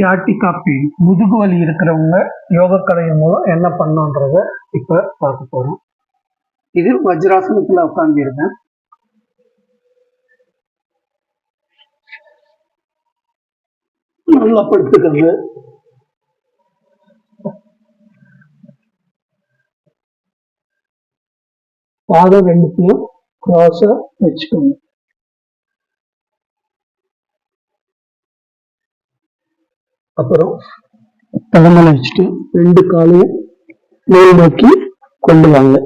ஸ்கியாட்டிகா copy முதுகு வலி இருக்கிறவங்க யோகக்கலையின் மூலம் என்ன பண்ணணுன்றத இப்ப பார்க்க போறோம். இது வஜ்ராசனத்துல உட்காந்துருந்தேன் நல்லா படுத்துக்கிறது பாதம் ரெண்டுத்தையும் கிராஸா வச்சுக்கணும் அப்புறம் தலைமையில வச்சுட்டு ரெண்டு காலையும் மேல் நோக்கி கொண்டு வாங்க.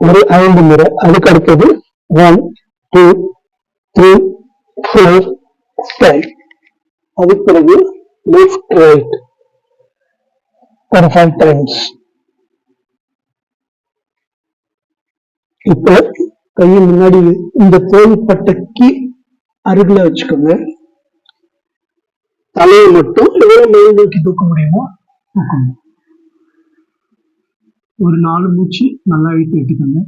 ஒரு ஐந்து முறை. அதுக்கு அடுத்தது one two three four five அதுக்கு பிறகு லெஃப்ட் ரைட் ஒரு ஃபைவ் டைம்ஸ் இப்ப கையை முன்னாடி இந்த தோள்பட்டைக்கு அருகில வச்சுக்கோங்க. தலையை மட்டும் எவ்வளவு மேல் நோக்கி தூக்க முடியுமோ? தூக்கணும் ஒரு நாலு மூச்சு நல்லா இழுத்து விட்டுக்கோங்க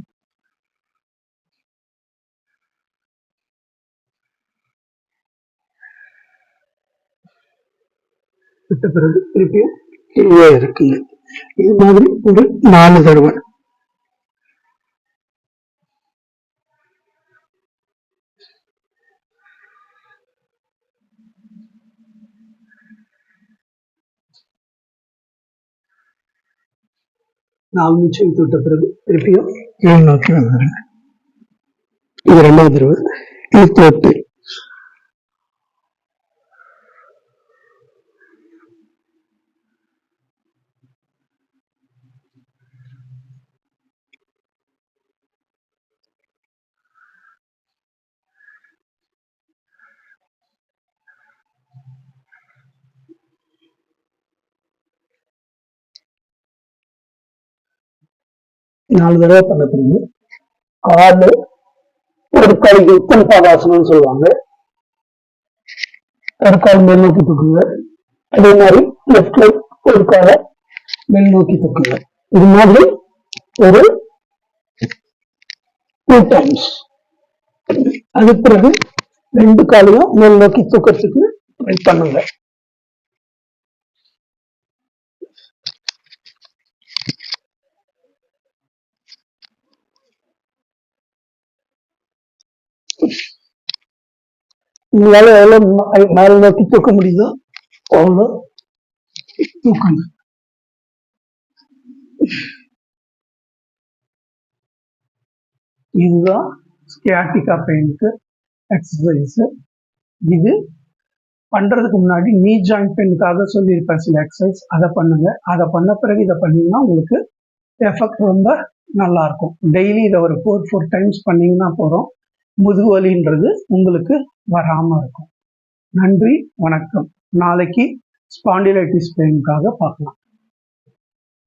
விட்ட பிறகு திருப்பியும் இருக்குங்க இது மாதிரி ஒரு நாலு தடவை. நாலு நிமிஷம் இழுத்து விட்ட பிறகு திருப்பியும் கீழ் நோக்கி வந்துடுங்க இது ரெண்டாவது தடவை இழுத்து விட்டு நாலு தடவை பண்ண பிறகு ஆறு ஒரு கால் யுத்தம் பாதாசனம்னு சொல்லுவாங்க. ஒரு கால் மேல் நோக்கி தூக்குங்க. அதே மாதிரி லெஃப்ட் ஒரு காலை மேல் நோக்கி தூக்குங்க. இது மாதிரி ஒரு டூ டைம்ஸ் அதுக்கு பிறகு ரெண்டு காலையும் மேல் நோக்கி தூக்கிறதுக்கு ட்ரை பண்ணுங்க. உங்களால எவ்வளவு மேல நோக்கி தூக்க முடியுதோ அவ்வளோ தூக்குங்க. இதுதான் ஸ்கியாட்டிகா பெயினுக்கு எக்ஸசைஸ் இது பண்ணுறதுக்கு முன்னாடி நீ ஜாயிண்ட் பெயினுக்காக சொல்லியிருப்பேன் சில எக்ஸசைஸ் அதை பண்ணுங்க. அதை பண்ண பிறகு இதை பண்ணிங்கன்னா உங்களுக்கு எஃபெக்ட் ரொம்ப நல்லாயிருக்கும். டெய்லி இதை ஒரு ஃபோர் ஃபோர் டைம்ஸ் பண்ணிங்கன்னா போகிறோம் முதுகு வலின்றது உங்களுக்கு வராம இருக்கும். நன்றி வணக்கம். நாளைக்கு ஸ்பாண்டிலைட்டிஸ் பெயினுக்காக பார்க்கலாம்.